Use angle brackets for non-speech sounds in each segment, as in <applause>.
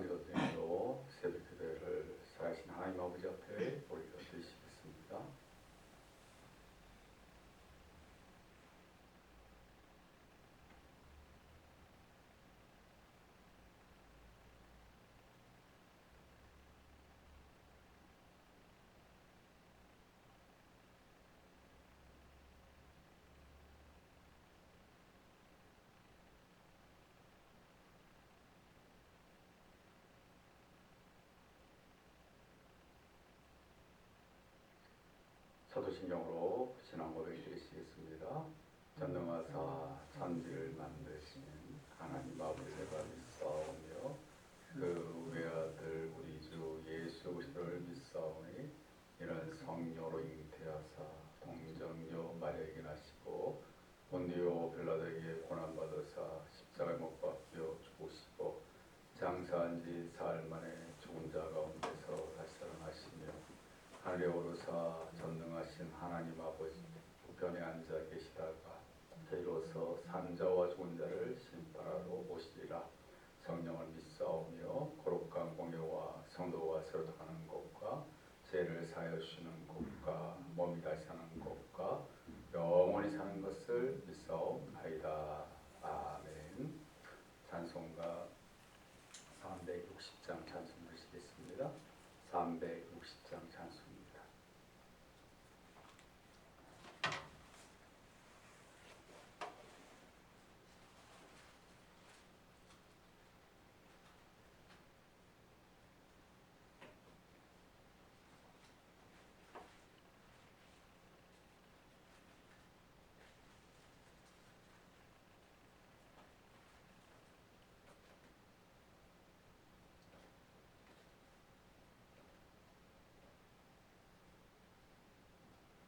묵상기도 때문로 새벽 기도를 살아신 하나님 아버지 앞에 우리가 드리시겠습니다. 사 도신경으로 신앙 고백 드리시겠습니다. 전능하사 천지를 만드신 하나님 아버지가 믿사오며 그 외아들 우리 주 예수 그리스도를 믿사오니 이는 성령으로 잉태하사 동정녀 마리아에게 나시고 본디오 빌라도에게 고난받으사 십자가에 못 박혀 죽으시고 장사한 지 사흘 만에 죽은 자 가운데서 다시 살아나시며 하늘에 오르사 전능하신 하나님 아버지 우편에 앉아 계시다가 저희로서 산자와 죽은 자를 심판하러 오시리라. 성령을 믿사오며 거룩한 공예와 성도와 새로 타는 것과 죄를 사하여 주시는 것과 몸이 다시 사는 것과 영원히 사는 것을 믿사옵나이다 아멘 찬송가 360장 찬송 드리겠습니다 360장 찬송입니다.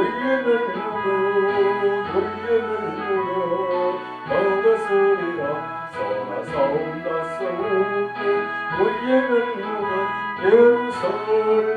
쏟고 우리의 늘리고 우리의 늘리고 먹었으리라 쏟아서온다 쏟고 우리의 늘리고 예루살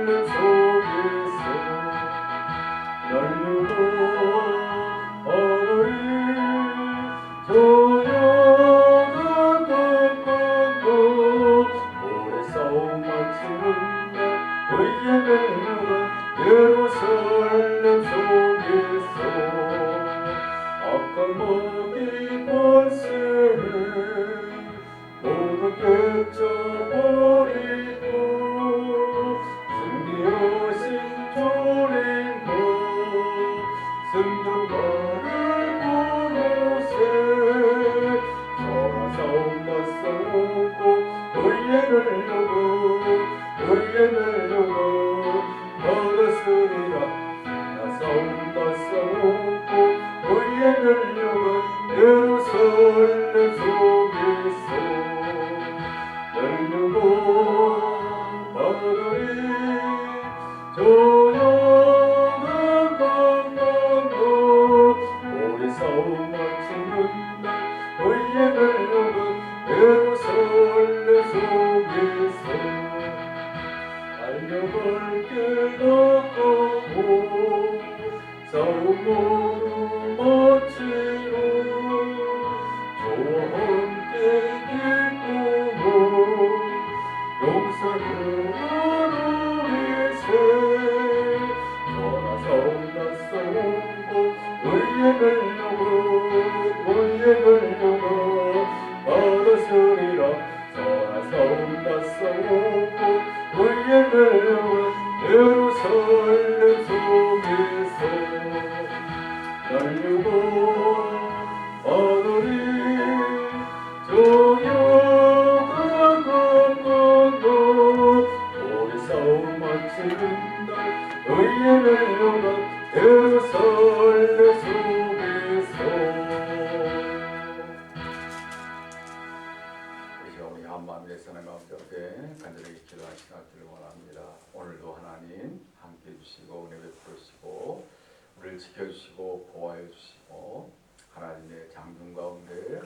지켜주시고 보호해 주시고 하나님의 장중 가운데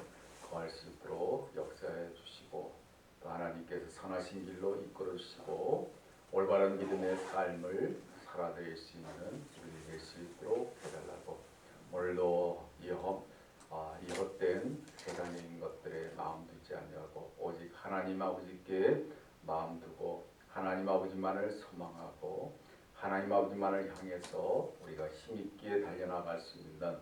거할 수 있도록 역사해 주시고 또 하나님께서 선하신 길로 이끌어 주시고 올바른 믿음의 삶을 살아낼 수 있는 우리 될수 있도록 해달라고 오늘도 이 헛, 아, 이 헛된 세상적인 것들에 마음 두지 아니하고 오직 하나님 아버지께 마음 두고 하나님 아버지만을 소망하고 하나님 아버지만을 향해서 우리가 힘있게 달려나갈 수 있는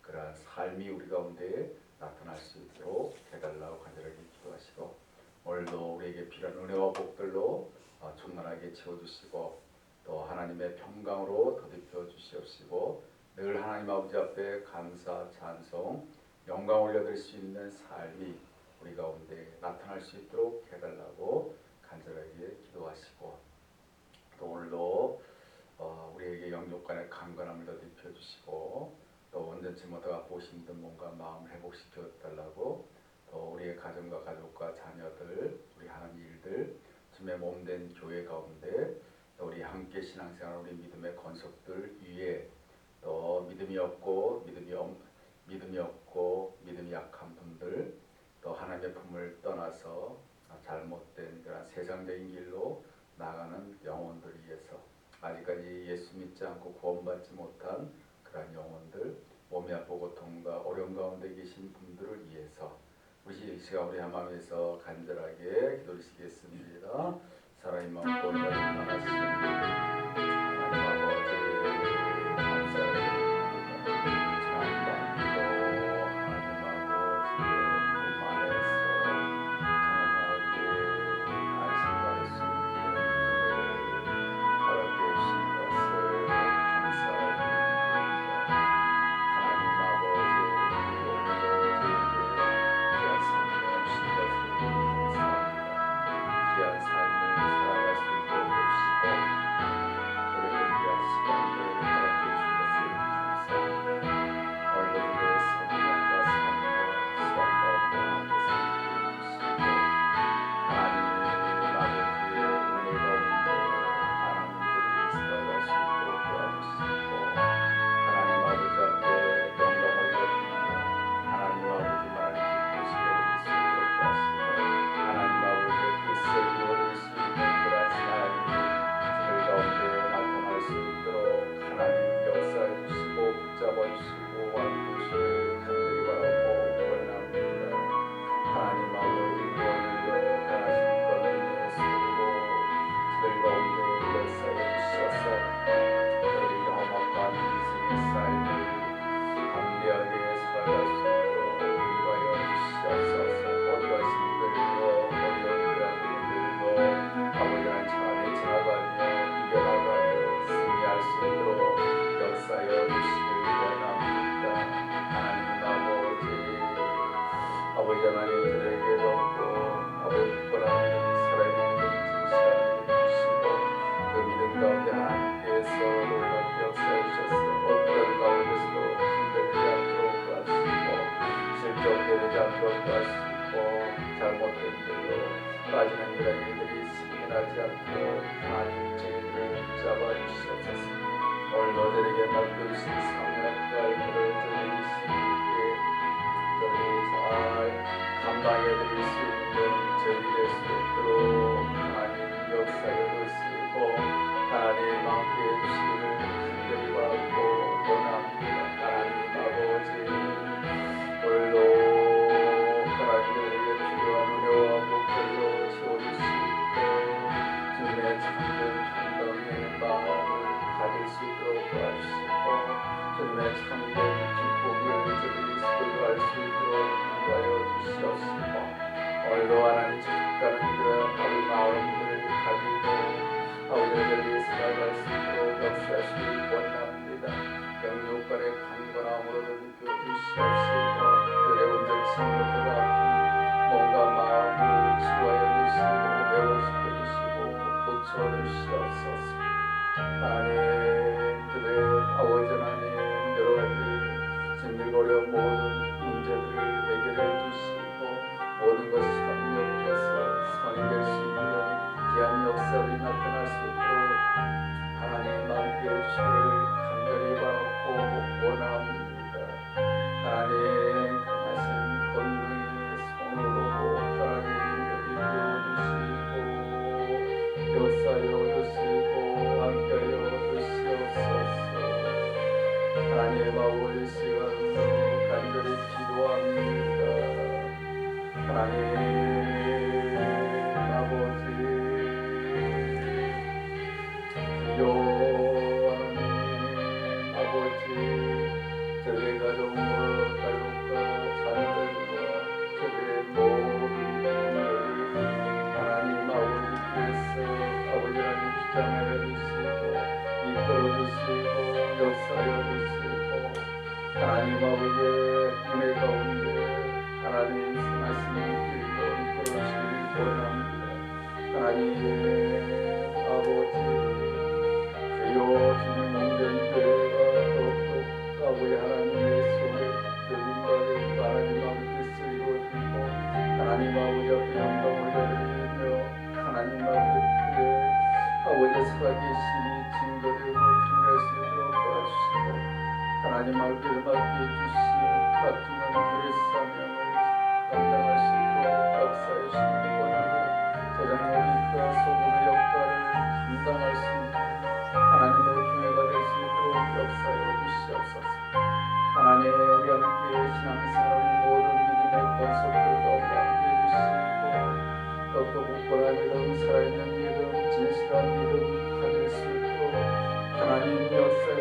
그러한 삶이 우리 가운데 나타날 수 있도록 해달라고 간절하게 기도하시고 오늘도 우리에게 필요한 은혜와 복들로 어, 충만하게 채워주시고 또 하나님의 평강으로 더듬혀 주시옵시고 늘 하나님 아버지 앞에 감사 찬송 영광 올려드릴 수 있는 삶이 우리 가운데 나타날 수 있도록 해달라고 간절하게 기도하시고 또 오늘도 어, 우리에게 영육간의 강건함을 더듬혀 주시고 또 온전치 못하고 보신 힘든 몸과 마음을 회복시켜 달라고 또 우리의 가정과 가족과 자녀들 우리 하는 일들 주의 몸된 교회 가운데 또 우리 함께 신앙생활 우리 믿음의 건속들 위에 또 믿음이 없고 믿음이 없, 믿음이 없고 믿음이 약한 분들 또 하나님의 품을 떠나서 잘못된 그런 세상적인 길로 나가는 영혼들 위해서 아직까지 예수 믿지 않고 구원받지 못한 그런 영혼들 몸이 아프고 고통과 어려움 가운데 계신 분들을 위해서 우리 이 시간 우리 한마음에서 간절하게 기도드리시겠습니다. 사랑의 마음 고인을 만나 않도록 하시고 잘못된 길로 빠지는 그런 일들이 승인하지 않도록 하나님 저희를 붙잡아 주시옵소서 오늘도 저에게 맡겨주신 사명과 일들을 저희들이 힘있게 저희 잘 감당해 드릴 수 있는 저희 될수 있도록 하나님 역사를 하시고 하나님 함께 해주시기를 간절히 바라고 주시옵시고 오늘도 하나님 지속가는 그런 우리 마음들을 가지고 아버지들이 살아갈 수 있도록 역사하시기 원합니다. 영육간의 강건함으로 느껴주시옵시고 그들의 온전치 못하고 몸과 마음을 치유하여 주시고 회복시켜 주시고 고쳐주시옵소서. 하나님 그들의 아버지 하나님 여러 가지 힘들거려 모든 문제들을 해결해 협력해서 역사들이 나타날 수 있도록 하나님 함께 해주시기를 간절히 바라고 원합니다. 하나님 강하신 권능의 손으로 하나님 여기 배워주시고 역사여 주시고 함께하여 주시옵소서 하나님 아버지 시간으로 간절히 기도합니다 하나님 아버지 앞에 영광을 하나님 아버지께 아버지 살아계시니 증거되고 있도록 도와주시고 하나님 아버지를 맡겨주신 맡기는 교회 사명을 있도록 주시기 원하고 제장님과 소금의 역할을 감당할 수 있는 하나님의 교회가 될 수 있도록 역사해 주시옵소서 하나님 우리 함께 신앙생활 모든 믿음의 권속들 가운데 함께 더욱더 굳건한 믿음 살아있는 믿음 진실한 믿음 가질 수 있도록 하나님 역사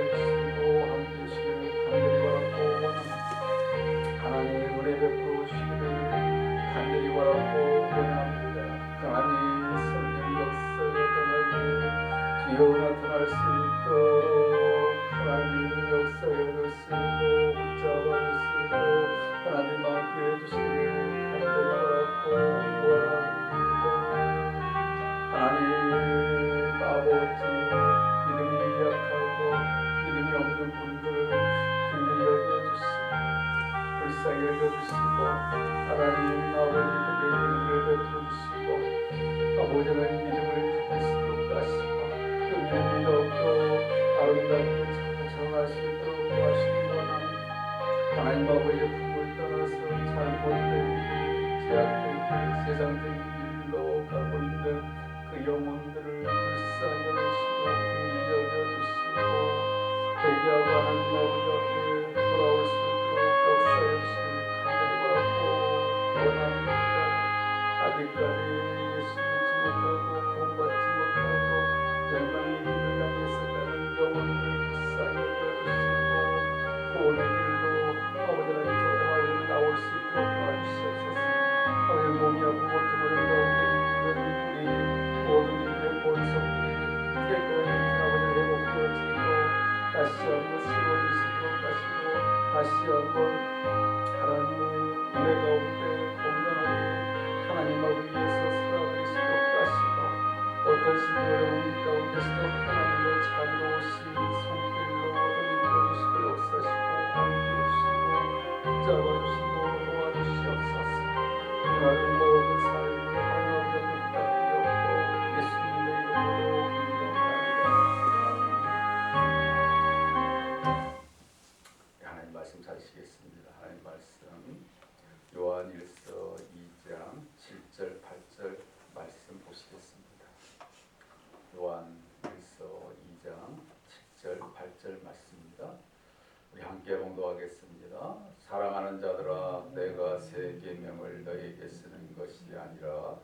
것이 아니라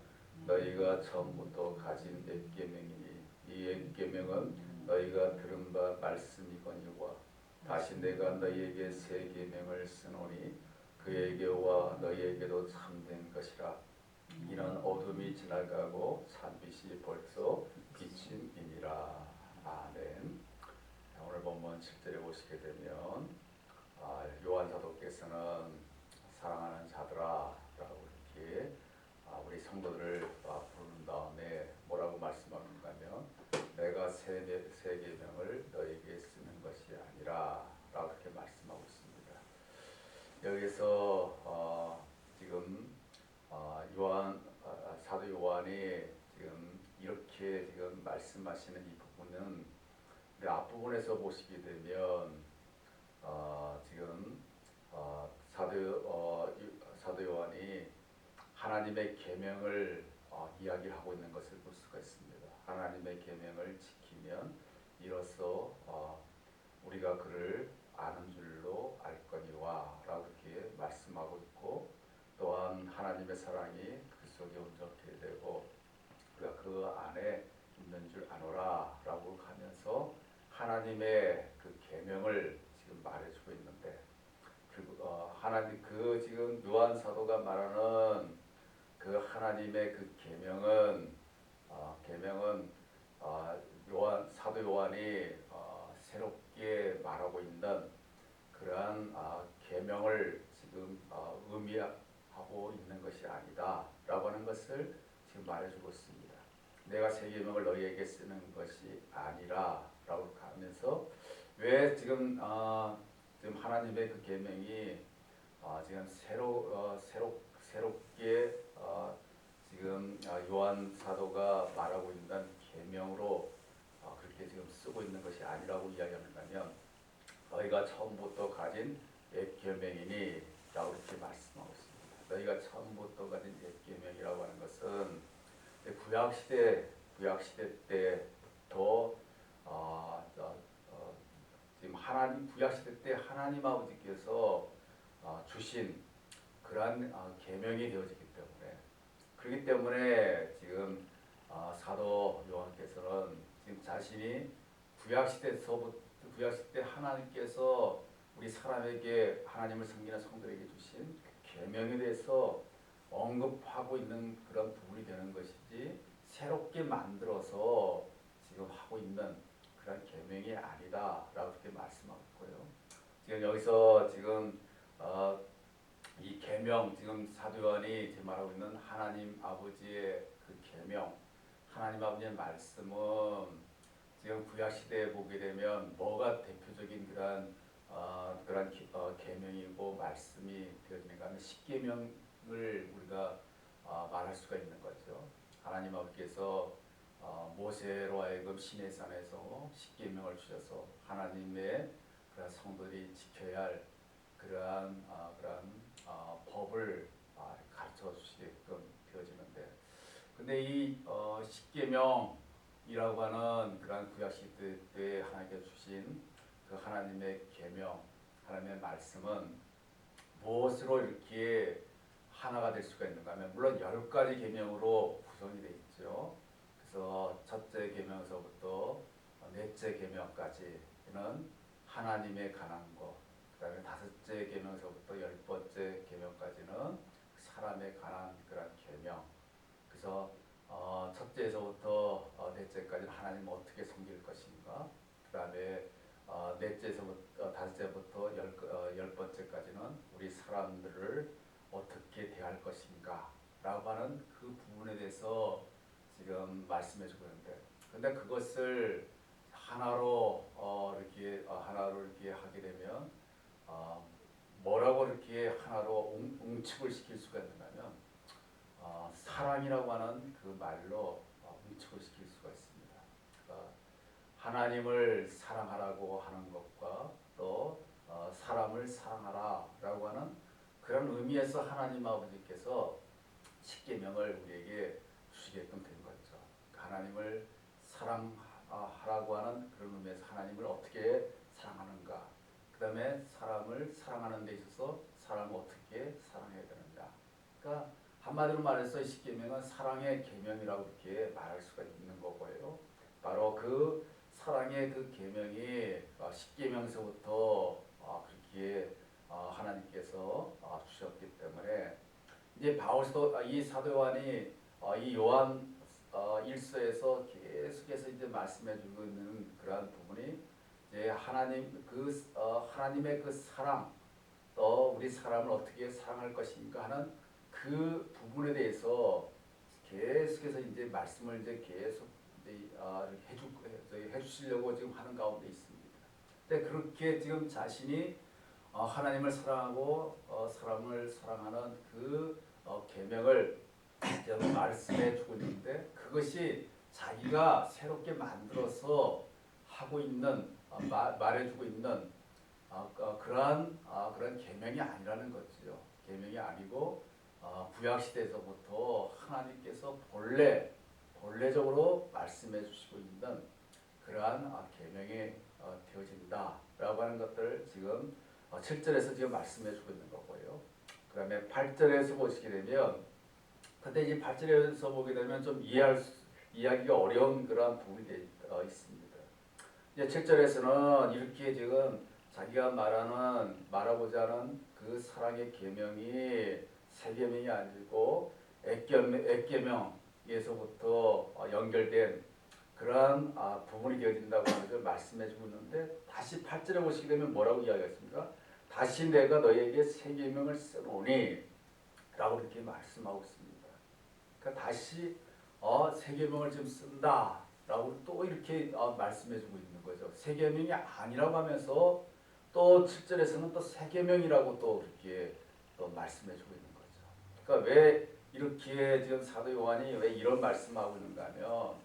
너희가 처음부터 가진 옛 계명이니 이 옛 계명은 너희가 들은 바 말씀이거니와 다시 내가 너희에게 새 계명을 쓰노니 그에게와 너희에게도 참된 것이라. 이는 어둠이 지나가고 찬빛이 벌써 비침이니라. 아멘. 오늘 본문 7절에 보시게 되면 아, 요한 사도께서는 사랑하는 자들아 아, 우리 성도들을 아, 다음에 뭐라고 말씀하는가 하면 내가 새, 새 계명을 너에게 쓰는 것이 아니라 라고 말씀하고 있습니다. 여기서 어, 지금 어, 요한 아, 사도 요한이 지금 이렇게 지금 말씀하시는 이 부분은 앞부분에서 보시게 되면 어, 지금 어, 사도 어, 유- 사도 요한이 하나님의 계명을 어, 이야기하고 있는 것을 볼 수가 있습니다. 하나님의 계명을 지키면 이로써 어, 우리가 그를 아는 줄로 알 거니와 라고 이렇게 말씀하고 있고 또한 하나님의 사랑이 그 속에 온전케 되고 우리가 그 안에 있는 줄 아노라 라고 하면서 하나님의 그 계명을 지금 말해주고 있는데 그 어, 하나님 그 지금 요한 사도가 말하는 그 하나님의 그 계명은 어, 계명은 어, 요한 사도 요한이 어, 새롭게 말하고 있는 그러한 어, 계명을 지금 어, 의미하고 있는 것이 아니다라고 하는 것을 지금 말해주고 있습니다. 내가 새 계명을 너희에게 쓰는 것이 아니라라고 하면서 왜 지금 어, 지금 하나님의 그 계명이 어, 지금 새로 어, 새로 새롭게 어, 지금 어, 요한 사도가 말하고 있는 계명으로 어, 그렇게 지금 쓰고 있는 것이 아니라고 이야기하는가면 너희가 처음부터 가진 옛 계명이니 라고 이렇게 말씀하고 있습니다. 너희가 처음부터 가진 옛 계명이라고 하는 것은 구약 시대 구약 시대 때부터 어, 어, 어, 지금 하나님 구약 시대 때 하나님 아버지께서 어, 주신 그러한 어, 계명이 되어지기 때문에 그렇기 때문에 지금 어, 사도 요한께서는 지금 자신이 구약 시대서부터 구약 시대 하나님께서 우리 사람에게 하나님을 섬기는 성도에게 주신 그 계명에 대해서 언급하고 있는 그런 부분이 되는 것이지 새롭게 만들어서 지금 하고 있는 그런 계명이 아니다라고 그렇게 말씀하고 있고요. 지금 여기서 지금 어, 이 계명 지금 사도 요한이 지금 말하고 있는 하나님 아버지의 그 계명 하나님 아버지의 말씀은 지금 구약 시대에 보게 되면 뭐가 대표적인 그런 어, 그런 기- 어, 계명이고 말씀이 되어지는가 하면 십계명을 우리가 어, 말할 수가 있는 거죠. 하나님 아버지께서 어, 모세로 하여금 시내 산에서 십계명을 주셔서 하나님의 그런 성도들이 지켜야 할 그러한 어, 그러한 어, 법을 어, 가르쳐 주시게끔 되어지는데 근데 이 어, 십계명이라고 하는 그러한 구약 시대 때 하나님께 주신 그 하나님의 계명, 하나님의 말씀은 무엇으로 이렇게 하나가 될 수가 있는가 하면 물론 열 가지 계명으로 구성이 되어 있죠. 그래서 첫째 계명서부터 넷째 계명까지는 하나님에 관한 것, 그다음에 다섯째 계명서부터 열 번째 계명까지는 사람에 관한 그런 계명. 그래서 어, 첫째에서부터 어, 넷째까지는 하나님 어떻게 섬길 것인가. 그다음에 어, 넷째에서부터 어, 다섯째부터 열, 어, 열 번째까지는 우리 사람들을 어떻게 대할 것인가라고 하는 그 부분에 대해서 지금 말씀해주고 있는데, 근데 그것을 하나로 어, 이렇게 어, 하나로 이렇게 하게 되면 어, 뭐라고 이렇게 하나로 웅, 웅축을 시킬 수가 있는가면 어, 사랑이라고 하는 그 말로 어, 웅축을 시킬 수가 있습니다. 그러니까 하나님을 사랑하라고 하는 것과 또 어, 사람을 사랑하라라고 하는 그런 의미에서 하나님 아버지께서 십계명을 우리에게 주시게끔 된 거죠. 하나님을 사랑하라고 하는 그런 의미에서 하나님을 어떻게. 그 다음에 사람을 사랑하는 데 있어서 사람을 어떻게 사랑해야 되느냐. 그러니까 한마디로 말해서 이 십계명은 사랑의 계명이라고 이렇게 말할 수가 있는 거고요. 바로 그 사랑의 그 계명이 어, 십계명서부터 어, 그렇게 어, 하나님께서 어, 주셨기 때문에 이제 바울도 이 사도 요한이 어, 이 요한 어, 일서에서 계속해서 이제 말씀해 주고 있는 그러한 부분이 이제 하나님 그 어, 하나님의 그 사랑 또 우리 사람을 어떻게 사랑할 것인가 하는 그 부분에 대해서 계속해서 이제 말씀을 이제 계속 이제, 어, 이렇게 해주 해주시려고 지금 하는 가운데 있습니다. 근데 그렇게 지금 자신이 어, 하나님을 사랑하고 어, 사람을 사랑하는 그 어, 계명을 말씀해 주고 있는데 그것이 자기가 새롭게 만들어서 하고 있는 어, 마- 말해주고 있는 어, 어, 그러한 어, 그런 계명이 아니라는 거죠. 계명이 아니고 어, 구약 시대에서부터 하나님께서 본래 본래적으로 말씀해 주시고 있는 그러한 어, 계명이 어, 되어진다라고 하는 것들을 지금 어, 7절에서 지금 말씀해 주고 있는 거고요. 그 다음에 8절에서 보시게 되면 근데 이제 8절에서 보게 되면 좀 이해할 수, 이해하기가 어려운 그러한 부분이 되, 어, 있습니다. 이제 7절에서는 이렇게 지금 자기가 말하는 말하고자 하는 그 사랑의 계명이 세 계명이 아니고 액계명, 액계명에서부터 어, 연결된 그러한 아, 부분이 되어진다고 하는 것을 말씀해 주고 있는데 다시 8절에 보시게 되면 뭐라고 이야기했습니까? 다시 내가 너에게 새 계명을 쓰노니 라고 이렇게 말씀하고 있습니다. 그러니까 다시 어, 새 계명을 지금 쓴다 라고 또 이렇게 어, 말씀해주고 있는 거죠. 새 계명이 아니라고 하면서 또 7절에서는 또새 계명이라고 또 이렇게 또 말씀해주고 있는 거죠. 그러니까 왜 이렇게 지금 사도 요한이 왜 이런 말씀하고 있는가 하면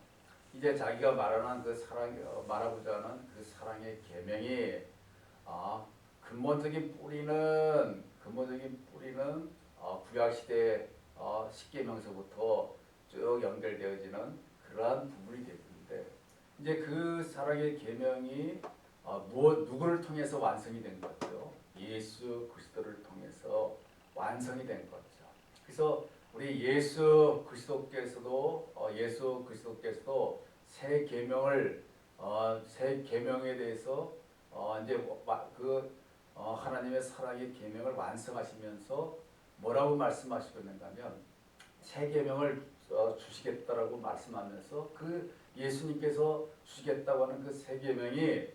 이제 자기가 말하는 그 사랑 어, 말하고자 하는 그 사랑의 계명이 아, 근본적인 뿌리는 근본적인 뿌리는 어, 구약 시대 어, 십계명서부터 쭉 연결되어지는 그러한 부분이 되는데 이제 그 사랑의 계명이 어, 무엇 누구를 통해서 완성이 된 거죠? 예수 그리스도를 통해서 완성이 된 거죠. 그래서 우리 예수 그리스도께서도 어, 예수 그리스도께서도 새 계명을 어, 새 계명에 대해서 어, 이제 와- 그 어, 하나님의 사랑의 계명을 완성하시면서 뭐라고 말씀하시고 있는가면 새 계명을 어, 주시겠다라고 말씀하면서 그 예수님께서 주시겠다고 하는 그새 계명이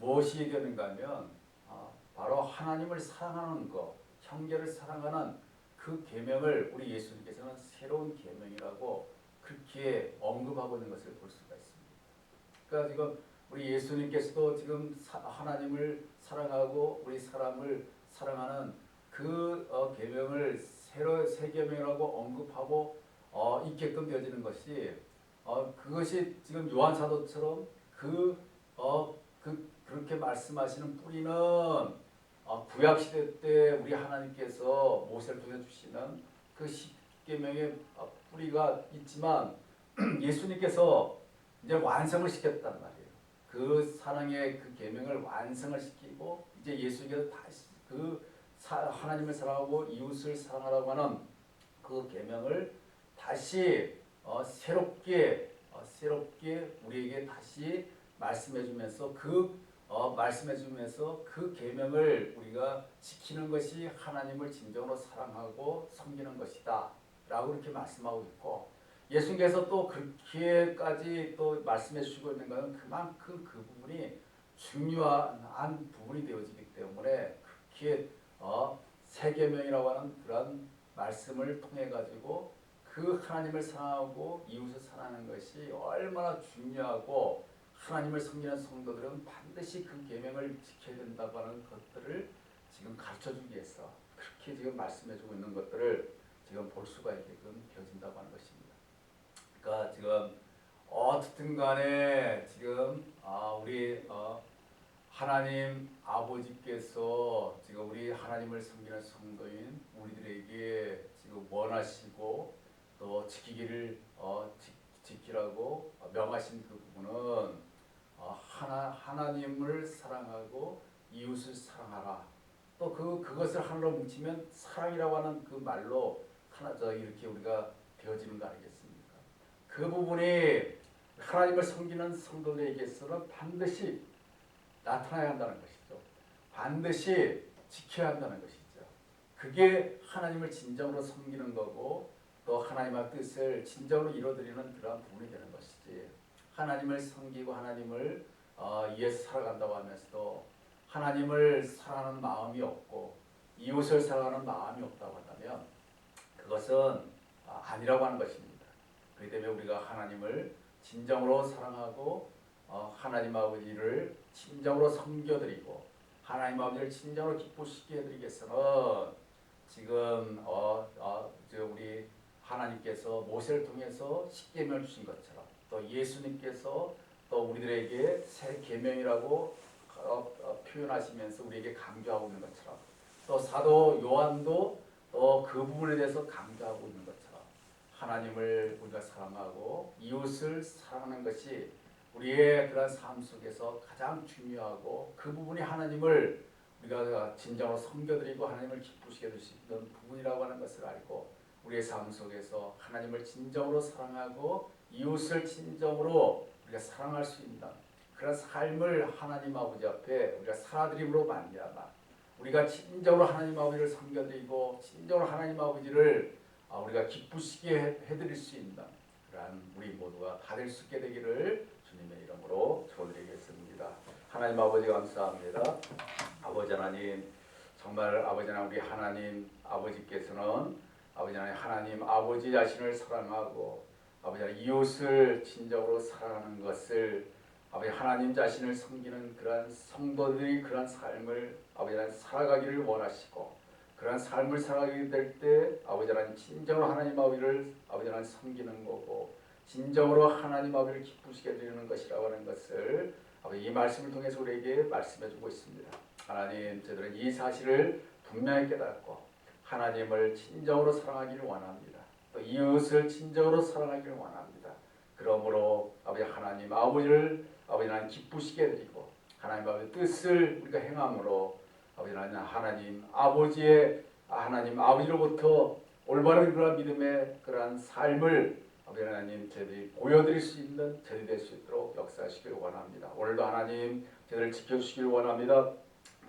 무엇이 되는가면 어, 바로 하나님을 사랑하는 것, 형제를 사랑하는 그 계명을 우리 예수님께서는 새로운 계명이라고 그렇게 언급하고 있는 것을 볼 수가 있습니다. 그러니까 지금 우리 예수님께서도 지금 사- 하나님을 사랑하고 우리 사람을 사랑하는 그 어, 계명을 새로 새 계명이라고 언급하고 어, 있게끔 되어지는 것이 어, 그것이 지금 요한 사도처럼 그 어, 그 그렇게 말씀하시는 뿌리는 어, 구약 시대 때 우리 하나님께서 모세를 통해 주시는 그 십계명의 어, 뿌리가 있지만 <clears throat> 예수님께서 이제 완성을 시켰단 말이에요. 그 사랑의 그 계명을 완성을 시키고 이제 예수님께서 다시 그 사- 하나님을 사랑하고 이웃을 사랑하라고 하는 그 계명을 다시 어, 새롭게 어, 새롭게 우리에게 다시 말씀해주면서 그 어, 말씀해주면서 그 계명을 우리가 지키는 것이 하나님을 진정으로 사랑하고 섬기는 것이다라고 이렇게 말씀하고 있고 예수님께서 또 그렇게까지 또 말씀해 주시고 있는 것은 그만큼 그 부분이 중요한 부분이 되어지기 때문에 그렇게 어, 새 계명이라고 하는 그런 말씀을 통해 가지고 그 하나님을 사랑하고 이웃을 사랑하는 것이 얼마나 중요하고 하나님을 섬기는 성도들은 반드시 그 계명을 지켜야 된다고 하는 것들을 지금 가르쳐 주기 위해서 그렇게 지금 말씀해 주고 있는 것들을 지금 볼 수가 있게끔 되어진다고 하는 것입니다. 그러니까 지금 어떻든 간에 지금 아 우리 어 하나님 아버지께서 지금 우리 하나님을 섬기는 성도인 우리들에게 지금 원하시고 또 지키기를 어 지, 지키라고 명하신 그 부분은 어 하나 하나님을 사랑하고 이웃을 사랑하라. 또 그 그것을 하나로 뭉치면 사랑이라고 하는 그 말로 하나 저 이렇게 우리가 되어지는 거 아니겠습니까? 그 부분이 하나님을 섬기는 성도들에게서는 반드시 나타나야 한다는 것이죠. 반드시 지켜야 한다는 것이죠. 그게 하나님을 진정으로 섬기는 거고 또 하나님의 뜻을 진정으로 이루어드리는 그러한 부분이 되는 것이지. 하나님을 섬기고 하나님을 어, 위해서 살아간다고 하면서도 하나님을 사랑하는 마음이 없고 이웃을 사랑하는 마음이 없다고 한다면 그것은 어, 아니라고 하는 것입니다. 그렇기 때문에 우리가 하나님을 진정으로 사랑하고 어, 하나님 아버지를 진정으로 섬겨드리고 하나님 아버지를 진정으로 기쁘시게 위해서는 지금 어, 어, 저 우리 하나님께서 모세를 통해서 십계명을 주신 것처럼 또 예수님께서 또 우리들에게 새 계명이라고 어, 어, 표현하시면서 우리에게 강조하고 있는 것처럼 또 사도 요한도 또 그 부분에 대해서 강조하고 있는 것처럼 하나님을 우리가 사랑하고 이웃을 사랑하는 것이 우리의 그런 삶 속에서 가장 중요하고 그 부분이 하나님을 우리가 진정으로 섬겨드리고 하나님을 기쁘시게 있는 부분이라고 하는 것을 알고 우리의 삶 속에서 하나님을 진정으로 사랑하고 이웃을 진정으로 우리가 사랑할 수 있는 그런 삶을 하나님 아버지 앞에 우리가 살아드림으로 말미암아 우리가 진정으로 하나님 아버지를 섬겨드리고 진정으로 하나님 아버지를 아, 우리가 기쁘시게 해- 해드릴 수 있는 그러한 우리 모두가 다 될 수 있게 되기를 주님의 이름으로 축원드리겠습니다. 하나님 아버지 감사합니다. 아버지 하나님 정말 아버지 하나님 우리 하나님 아버지께서는 아버지 하나님 하나님 아버지 자신을 사랑하고 아버지 하나님 이웃을 진정으로 사랑하는 것을 아버지 하나님 자신을 섬기는 그러한 성도들이 그러한 삶을 아버지 하나님 살아가기를 원하시고 그러한 삶을 살아가게 될 때 아버지 하나님 진정으로 하나님 아버지를 아버지 하나님 섬기는 거고 진정으로 하나님 아버지를 기쁘시게 드리는 것이라고 하는 것을 아버지 이 말씀을 통해서 우리에게 말씀해 주고 있습니다. 하나님 저들은 이 사실을 분명히 깨닫고 하나님을 진정으로 사랑하기를 원합니다. 또 이웃을 진정으로 사랑하기를 원합니다. 그러므로 아버지 하나님 아버지를 아버지 하나님 기쁘시게 드리고 하나님 아버지 뜻을 우리가 행함으로 아버지 하나님 하나님 아버지의 하나님 아버지로부터 올바른 그런 믿음의 그러한 삶을 아버지 하나님 저희들이 보여드릴 수 있는 저희들이 될수 있도록 역사하시길 원합니다. 오늘도 하나님 저희들을 지켜주시길 원합니다.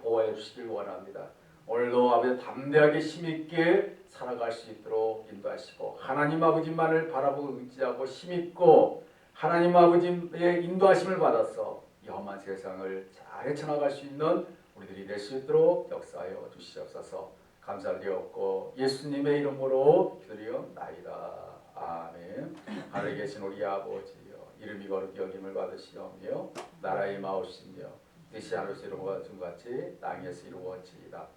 보호해 주시길 원합니다. 오늘도 아버지 담대하게 힘있게 살아갈 수 있도록 인도하시고 하나님 아버지만을 바라보고 의지하고 힘있고 하나님 아버지의 인도하심을 받아서 이 험한 세상을 잘 헤쳐나갈 수 있는 우리들이 될 수 있도록 역사하여 주시옵소서 감사드리옵고 예수님의 이름으로 기도리옵나이다. 아멘 하늘에 계신 우리 아버지여 이름이 거룩히 여김을 받으시오며 나라의 마오시며 뜻이 하늘에서 이루어진 것 같이 땅에서 이루어지이다.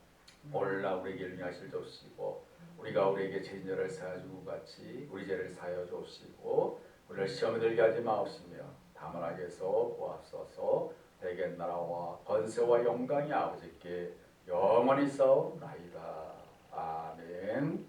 오늘날 우리에게 일하실 주시고 우리가 우리에게 죄인들을 사여 주고 같이 우리 죄를 사여 주시고 우리를 시험에 들게 하지 마옵시며 다만 하게서 보옵소서 대개 나라와 권세와 영광이 아버지께 영원히 싸움나이다. 아멘